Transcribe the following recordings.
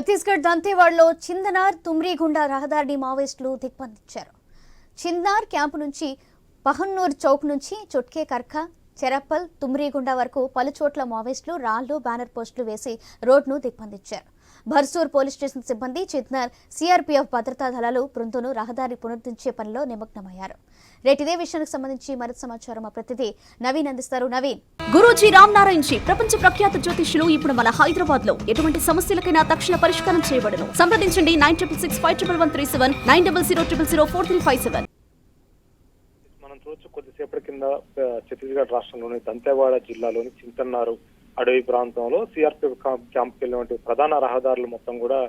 ఛత్తీస్గఢ్ దంతేవాడలో చిందనార్ తుమ్రీగుండా రహదారిని మావోయిస్టులు దిగ్బంధించారు. చిందనార్ క్యాంపు నుంచి పహన్నూర్ చౌక్ నుంచి చుట్కే కర్ఖా చెరప్పల్ తుమ్రీగుండా వరకు పలుచోట్ల మావోయిస్టులు రాళ్ళు బ్యానర్ పోస్టులు వేసి రోడ్ను దిగ్బంధించారు. భర్సూర్ పోలీస్ స్టేషన్ సిబ్బంది చిత్నార్ సిఆర్పీఎఫ్ భద్రతా దళాలు బృందును రహదారి పునరుద్ధరించే పనిలో నిమగ్నమయ్యారు. రేటు ఇదే విషయానికి సంబంధించి మరింత సమాచారం మా ప్రతినిధి నవీన్ అందిస్తారు. నవీన్. గురూజీ రామ్ నారాయణ్ జీ ప్రపంచ ప్రఖ్యాత జ్యోతిష్యులు ఇప్పుడు మన హైదరాబాద్లో ఎటువంటి సమస్యలకైనా తక్షణ పరిష్కారం చేయబడను. సంప్రదించండి nine triple six five triple one three seven nine double zero triple zero four three five seven. మనం చూడొచ్చు కొద్దిసేపటి కింద ఛత్తీస్గఢ్ రాష్ట్రంలోని దంతేవాడ జిల్లాలోని చింతన్నారు అడవి ప్రాంతంలో సిఆర్పిఎఫ్ క్యాంప్కి వెళ్ళినటువంటి ప్రధాన రహదారులు మొత్తం కూడా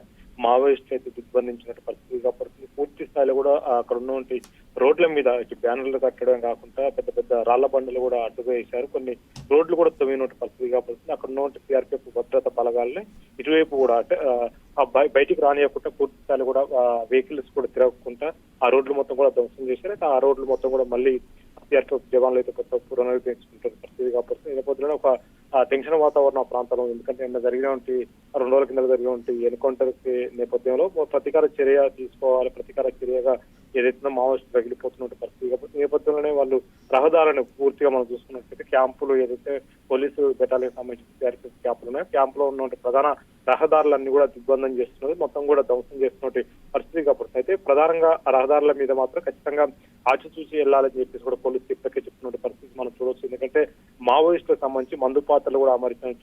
మావోయిస్టులు అయితే దిగ్బంధించినట్టు పరిస్థితి కాబట్టి పూర్తి స్థాయిలో కూడా అక్కడ ఉన్నటువంటి రోడ్ల మీద బ్యానర్లు కట్టడం కాకుండా పెద్ద పెద్ద రాళ్ళ బండలు కూడా అడ్డుగా వేశారు. కొన్ని రోడ్లు కూడా తొమ్మినటువంటి పరిస్థితి కాబట్టి అక్కడ ఉన్నటువంటి సిఆర్పిఎఫ్ భద్రత బలగాల్ని ఇటువైపు కూడా అంటే బయటికి రానియకుండా పూర్తి స్థాయిలో కూడా వెహికల్స్ కూడా తిరగకుండా ఆ రోడ్లు మొత్తం కూడా ధ్వంసం చేశారు. అయితే ఆ రోడ్లు మొత్తం కూడా మళ్ళీ సిఆర్పిఎఫ్ జవాన్లు అయితే కొత్త పునరుద్ధరించుకుంటున్న పరిస్థితి కాబట్టి నేపథ్యంలో ఒక టెన్షన్ వాతావరణం ఆ ప్రాంతంలో ఎందుకంటే నిన్న జరిగినటువంటి రెండు రోజుల కింద జరిగినటువంటి ఎన్కౌంటర్ నేపథ్యంలో ప్రతీకార చర్య తీసుకోవాలి ప్రతీకార చర్యగా ఏదైతే మావోయిస్టు రగిలిపోతున్న పరిస్థితి కాబట్టి నేపథ్యంలోనే వాళ్ళు రహదారులను పూర్తిగా మనం చూసుకున్నట్లయితే క్యాంపులు ఏదైతే పోలీసు బెటాలియన్ సంబంధించిన క్యాంపులు ఉన్నాయో క్యాంపులో ఉన్నటువంటి ప్రధాన రహదారులన్నీ కూడా దిగ్బంధం చేస్తున్నది. మొత్తం కూడా ధ్వంసం చేస్తున్నటువంటి పరిస్థితి కాబట్టి అయితే ప్రధానంగా రహదారుల మీద మాత్రం ఖచ్చితంగా ఆచితూచి వెళ్ళాలని చెప్పేసి కూడా పోలీసు ఇప్పటికే చెప్తున్న పరిస్థితి మనం చూడవచ్చు ఎందుకంటే మావోయిస్టులకు సంబంధించి మందు పాత్రలు కూడా అమర్చిన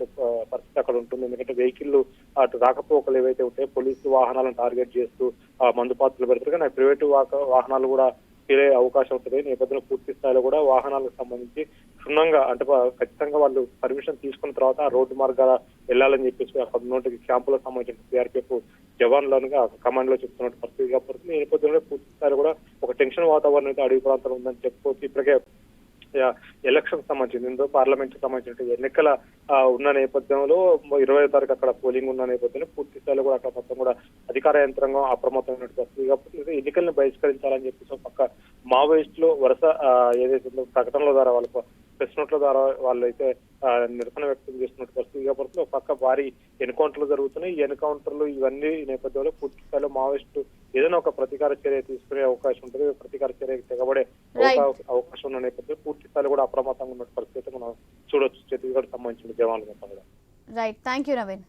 పరిస్థితి అక్కడ ఉంటుంది. ఎందుకంటే వెహికల్ అటు రాకపోకలు ఏవైతే ఉంటాయో పోలీసు వాహనాలను టార్గెట్ చేస్తూ ఆ మందు పాత్రలు పెడతారు. కానీ ప్రైవేటు వాహనాలు కూడా తీరే అవకాశం ఉంటుంది. నేపథ్యంలో పూర్తి స్థాయిలో కూడా వాహనాలకు సంబంధించి క్షుణ్ణంగా అంటే ఖచ్చితంగా వాళ్ళు పర్మిషన్ తీసుకున్న తర్వాత ఆ రోడ్డు మార్గాల వెళ్ళాలని చెప్పేసి అక్కడ ఉన్నటువంటి క్యాంపులకు సంబంధించిన సిఆర్పిఎఫ్ జవాన్లను కమాండ్లో చెప్తున్నట్టు పరిస్థితి కాబట్టి నేపథ్యంలో పూర్తి స్థాయిలో కూడా ఒక టెన్షన్ వాతావరణం అయితే అడవి ప్రాంతంలో ఉందని చెప్పుకోవచ్చు. ఇప్పటికే ఎలక్షన్ సంబంధించి ఎందుకు పార్లమెంట్ సంబంధించిన ఎన్నికల ఉన్న నేపథ్యంలో ఇరవై తారీఖు అక్కడ పోలింగ్ ఉన్న నేపథ్యంలో పూర్తి స్థాయిలో కూడా అక్కడ మొత్తం కూడా అధికార యంత్రాంగం అప్రమత్తమైన పరిస్థితి కాబట్టి ఎన్నికలను బహిష్కరించాలని చెప్పేసి ఒక పక్క మావోయిస్టులు వరుస ఆ, ఏదైతే ప్రకటనల ద్వారా వాళ్ళకు ప్రెస్ నోట్ల ద్వారా వాళ్ళు అయితే నిరసన వ్యక్తం చేస్తున్నట్టు పరిస్థితి. కాబట్టి ఒక పక్క భారీ ఎన్కౌంటర్లు జరుగుతున్నాయి. ఈ ఎన్కౌంటర్లు ఇవన్నీ నేపథ్యంలో పూర్తి స్థాయిలో మావోయిస్టు ఏదైనా ఒక ప్రతీకార చర్య తీసుకునే అవకాశం ఉంటుంది. ప్రతీకార చర్యకి తెగబడే అవకాశం ఉన్న నేపథ్యంలో పూర్తి స్థాయిలో కూడా అప్రమత్తంగా ఉన్న పరిస్థితి మనం చూడొచ్చు. ఛత్తీస్గఢ్ సంబంధించిన జవాన్లు రైట్ థ్యాంక్ యూ నవీన్